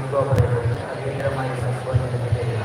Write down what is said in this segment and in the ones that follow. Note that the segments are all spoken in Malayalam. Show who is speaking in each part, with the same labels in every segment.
Speaker 1: പറയുന്നു അടിയന്തരമായി മൈക്കോ എന്നതിന്റെ ചെയ്യുക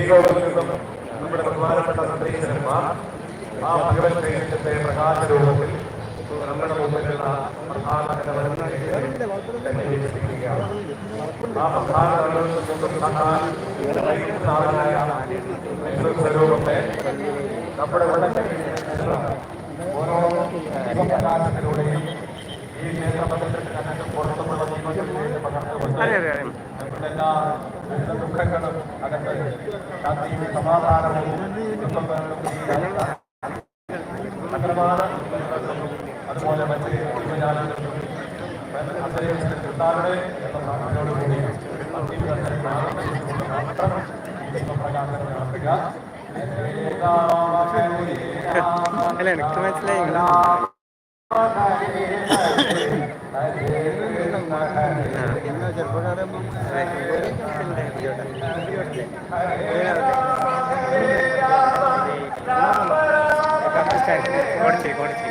Speaker 1: ചെയ്യുക
Speaker 2: നമ്മുടെ ബഹുമാനപ്പെട്ട സന്ദേശന്മാർ ആ ഭഗവത് ചൈതന്യത്തെ പ്രകാശ രൂപത്തിൽ നമ്മുടെ മുമ്പിലുള്ള ആ പ്രധാന സ്വരൂപത്തെ നമ്മുടെ ഓരോ പ്രകാശത്തിലൂടെയും ഈ പുറത്തുമുള്ള ജീവിതത്തിലേക്ക് പകർന്നുകൊണ്ട് ദുഃഖങ്ങളും അകത്ത് ശാന്തിയും സമാധാനവും സകലമായ അതുപോലെ മറ്റ് ജീവജാലങ്ങൾക്കും കർത്താരുടെ എന്ന പ്രാർത്ഥനയോടുകൂടി മാത്രം ദീപപ്രകാശനം നടത്തുക
Speaker 3: അല്ല എനിക്ക് മനസ്സിലായി కొడిచి కొడిచి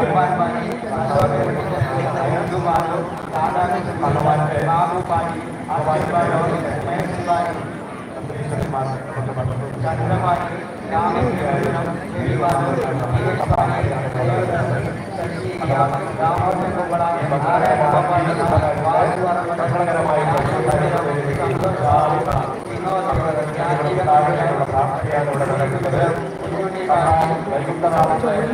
Speaker 1: సంపాదించి
Speaker 2: ముందు వాళ్ళు రాధాకృష్ణ కలవాలి బాబు పాటి ఆ వైపాడు చంద్రబాబు రామచంద్ర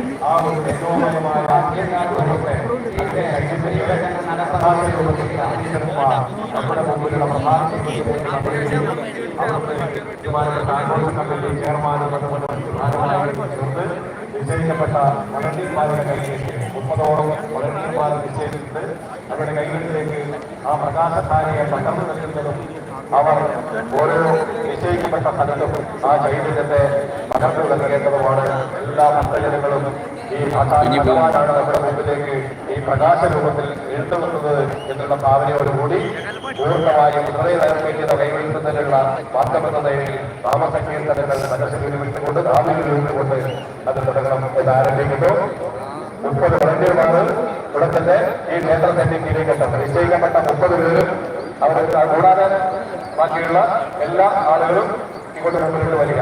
Speaker 2: ചെയർമാനും അതുപോലെ പ്രധാനമായും ചേർന്ന് നിശ്ചയിക്കപ്പെട്ട വളണ്ടിയർമാരുടെ കയ്യിലേക്ക് മുപ്പതോളം വളണ്ടിയർമാരെ നിശ്ചയിച്ചിട്ട് അവരുടെ കൈകളിലേക്ക് ആ പ്രകാശധാരയെ പകർന്നു നൽകുന്നതും അവർ ആ ചൈതന്യത്തെ പകർന്നു നൽകേണ്ടതുമാണ്. എല്ലാ ഭക്തജനങ്ങളും മുമ്പിലേക്ക് ഈ പ്രകാശ രൂപത്തിൽ എഴുത്തുന്നത് എന്നുള്ള ഭാവനയോടുകൂടി പൂർണമായും ഹൃദയ നൈർമല്യത കൈവരിക്കുന്നതിനുള്ള വാർത്തമെന്ന നിലയിൽ നാമസങ്കീർത്തനങ്ങൾ മനസ്സിൽ വിട്ടുകൊണ്ട് വിട്ടുകൊണ്ട് അത് തുടങ്ങണം എന്ന് ആരംഭിക്കുന്നു. മുപ്പത് വളണ്ടിയർമാർ ഇവിടെ തന്നെ ഈ ക്ഷേത്രത്തിന്റെ സന്നിധിയിലേക്ക് എത്തണം നിശ്ചയിക്കപ്പെട്ട മുപ്പത് പേരും അവർ കൂടാതെ ബാക്കിയുള്ള എല്ലാ ആളുകളും ഇങ്ങോട്ട് മുമ്പിലോട്ട് വരിക.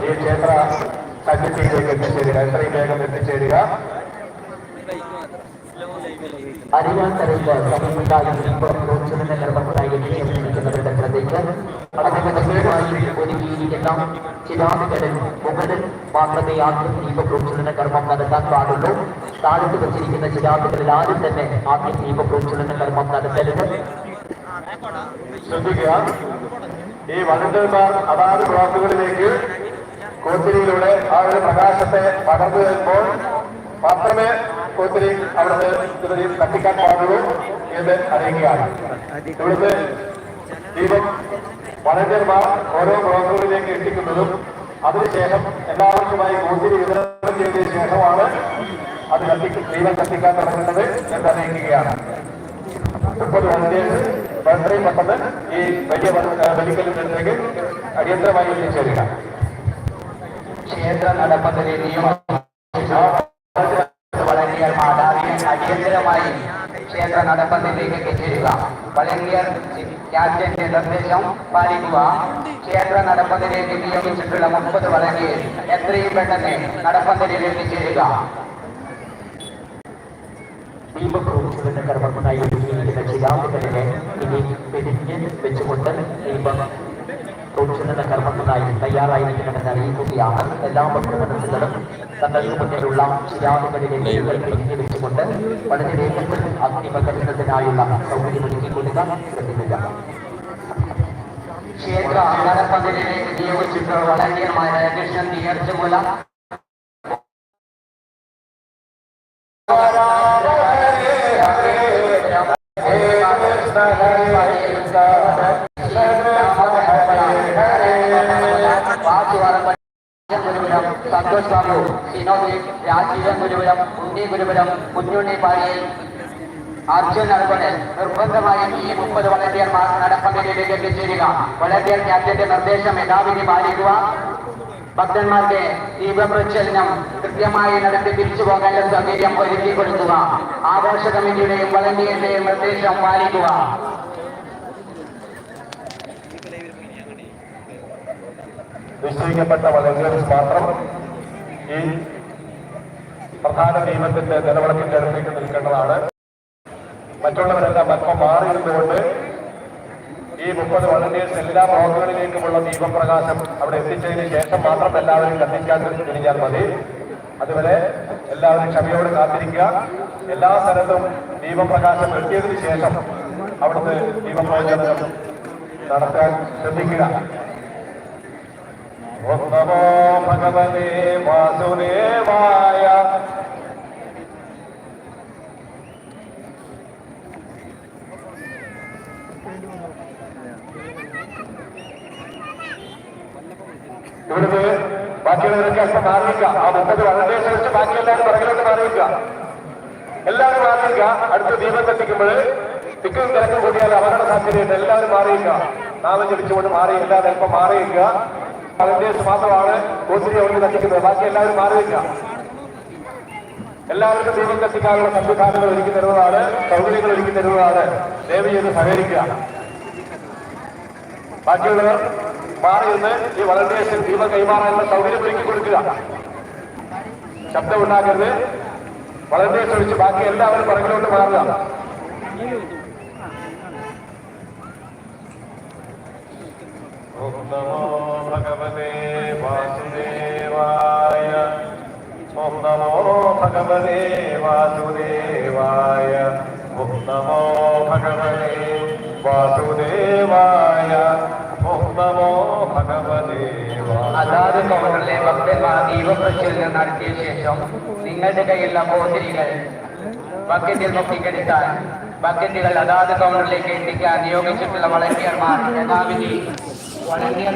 Speaker 2: ఈ క్షేత్ర
Speaker 1: సన్నిధిలోకి ఎత్తిచేరిగా ఎంతరీ వేగం ఎత్తిచేరిగా అరివంతరిగా సమీపంగా പ്രത്യേകമായി ഒരുക്കിയിരിക്കുന്ന ചിരാതുകളിൽ മുകളിൽ മാത്രമേ ആദ്യം ദീപ പ്രോത്സാഹന കർമ്മം നടത്താൻ പാടുള്ളൂ താഴത്ത് വച്ചിരിക്കുന്ന ചിരാതുകളിൽ ആരും തന്നെ ആദ്യം ദീപ പ്രോത്സാഹന കർമ്മം നടത്തരുത്
Speaker 2: ശ്രദ്ധിക്കുക ഈ വളണ്ടിയർമാർ അതാത് ബ്ലോക്കുകളിലേക്ക് കോത്തിരിയിലൂടെ ആ ഒരു പ്രകാശത്തെ പകർന്നു വരുമ്പോൾ മാത്രമേ കോത്തിരി അവിടുത്തെ ഇതിൽ കത്തിക്കാൻ പാടുള്ളൂ എന്ന് അറിയുകയാണ് ഇവിടുത്തെ ദീപം വളണ്ടിയർമാർ ഓരോ ബ്ലോക്കുകളിലേക്ക് എത്തിക്കുന്നതും അതിനുശേഷം എല്ലാവർക്കുമായി കൂട്ടി വിതരണം ചെയ്തതിനു ശേഷമാണ് അത് കത്തിക്ക് ദീപം കത്തിക്കാൻ തുടങ്ങുന്നത് എന്ന് അറിയിക്കുകയാണ്. മുപ്പത് വണ്ടിയേഴ്സ് എത്രയും പെട്ടെന്ന് ഈ വലിയ വലിക്കലിലേക്ക് അടിയന്തരമായി എത്തിച്ചേരുക
Speaker 1: ക്ഷേത്ര നടപ്പതിലെ നിയമം മാതാവിനെ അടിയന്തരമായി ക്ഷേത്ര നടപ്പന്തലിലേക്ക് എത്തിച്ചേരുക വളണ്ടിയർ ക്യാപ്റ്റന്റെ നിർദ്ദേശം പാലിക്കുക. ക്ഷേത്ര നടപ്പന്തലിലേക്ക് നിയമിച്ചിട്ടുള്ള മുപ്പത് വളണ്ടിയർ എത്രയും പെട്ടെന്ന് നടപ്പന്തലിൽ എത്തിച്ചേരുക. ദീപപ്രോത്സവത്തിന്റെ കർമ്മത്തിനായി ഒരുക്കിയിരിക്കുന്ന ശിലാമുകളിലെ ഇനി പിരിഞ്ഞ് വെച്ചുകൊണ്ട് ദീപം പ്രോത്സവന കർമ്മത്തിനായി തയ്യാറായിരിക്കണമെന്ന് അറിയിക്കുകയാണ്. എല്ലാ ഭക്തമനസ്സുകളും തങ്ങൾക്ക് മുന്നിലുള്ള ശിലാമുകളിലെ ദീപങ്ങൾ പിരിഞ്ഞ് വെച്ചുകൊണ്ട് വളരെ വേഗത്തിൽ അഗ്നിപകരുന്നതിനായുള്ള സൗകര്യമൊരുക്കി കൊടുക്കുക ശ്രദ്ധിക്കുക ക്ഷേത്ര നടപ്പന്തലിലേക്ക് നിയോഗിച്ചിട്ടുള്ള വളണ്ടിയർമാരായ കൃഷ്ണൻ തീയർച്ചുമൂല സന്തോഷ് ബാബു സിനോദി രാജീവൻ ഗുരുപുരം ഉണ്ണി ഗുരുപുരം കുഞ്ഞുണ്ണി പാടി അർജുൻ അതുപോലെ നിർബന്ധമായും ഈ മുപ്പത് വളണ്ടിയർമാർ നടപ്പന്തലിലേക്ക് എത്തിച്ചേരുക വളണ്ടിയർ ക്യാപ്റ്റന്റെ നിർദ്ദേശം യഥാവിധി പാലിക്കുക. ഭക്തന്മാർക്ക് ദീപപ്രച്ഛലനം കൃത്യമായി നടത്തി തിരിച്ചു പോകാനുള്ള സൗകര്യം ഒരുക്കി കൊടുക്കുക. ആഘോഷ കമ്മിറ്റിയുടെയും വളണ്ടിയറിന്റെയും നിർദ്ദേശം പാലിക്കുക.
Speaker 2: നിശ്ചയിക്കപ്പെട്ട വളണ്ടിയേഴ്സ് മാത്രം ഈ പ്രധാന നിയമത്തിന്റെ നിലവിളക്കിന്റെ അടുത്തേക്ക് നിൽക്കേണ്ടതാണ്. മറ്റുള്ളവരെല്ലാം അല്പം മാറി നിന്നുകൊണ്ട് ഈ മുപ്പത് വളണ്ടിയേഴ്സ് എല്ലാ ബ്ലോക്കുകളിലേക്കുമുള്ള ദീപപ്രകാശം അവിടെ എത്തിച്ചതിന് ശേഷം മാത്രം എല്ലാവരും കത്തിക്കാൻ തിരിഞ്ഞാൽ മതി. അതുവരെ എല്ലാവരും ക്ഷമയോട് കാത്തിരിക്കുക. എല്ലാ സ്ഥലത്തും ദീപപ്രകാശം എത്തിയതിനു ശേഷം അവിടുത്തെ ദീപപ്രകാശം നടത്താൻ ശ്രദ്ധിക്കുക. നമോ ഭഗവതേ വാസുദേവായ ഇവിടുത്തെ ബാക്കിയുള്ളവരൊക്കെ അച്ഛൻ മാറിയില്ല ആ മുപ്പത് വളരെ ശ്രമിച്ച് ബാക്കി എല്ലാവരും പുറകിലേക്ക് മാറിയില്ല എല്ലാവരും മാറിയില്ല അടുത്ത ദീപം കത്തിക്കുമ്പോൾ തിക്കും തിരക്കും കൂടിയാൽ അപകട സാധ്യതയുണ്ട്. എല്ലാവരും മാറിയില്ല നാമം ജപിച്ചുകൊണ്ട് മാറിയില്ല അല്പം മാറിയില്ല വളണ്ടേഴ്സ് മാത്രമാണ് കോസിനെ അവർക്ക് കത്തിക്കുന്നത്. ബാക്കി എല്ലാവരും മാറിയില്ല. എല്ലാവർക്കും ദീപം കത്തിക്കാനുള്ള സംവിധാനങ്ങൾ ഒരുക്കി തരുന്നതാണ് സൗകര്യങ്ങൾ ഒരുക്കി തരുന്നതാണ്. ദയവ് ചെയ്ത് സഹകരിക്കുക. ബാക്കിയുള്ളവർ മാറി ഈ വളണ്ടിയേഴ്സിന് ദീപം കൈമാറാനുള്ള സൗകര്യം ഒരുക്കി കൊടുക്കുക. ശബ്ദമുണ്ടാക്കരുത് വളണ്ടിയേഴ്സ് ഒഴിച്ച് ബാക്കി എല്ലാവരും പുറകിലോട്ട് മാറുക.
Speaker 1: അതാത് കൗണ്ടറിലെ ഭക്തന്മാർ ദീപപ്രചോദനം നടത്തിയ ശേഷം നിങ്ങളുടെ കയ്യിലുള്ള പോതിരികൾ ബക്കറ്റിൽ മുക്കിക്കെടുത്താൽ ബക്കറ്റുകൾ അതാത് കൗണ്ടറിലേക്ക് എത്തിക്കാൻ നിയോഗിച്ചിട്ടുള്ള വളണ്ടിയർമാർ യഥാവിധി what are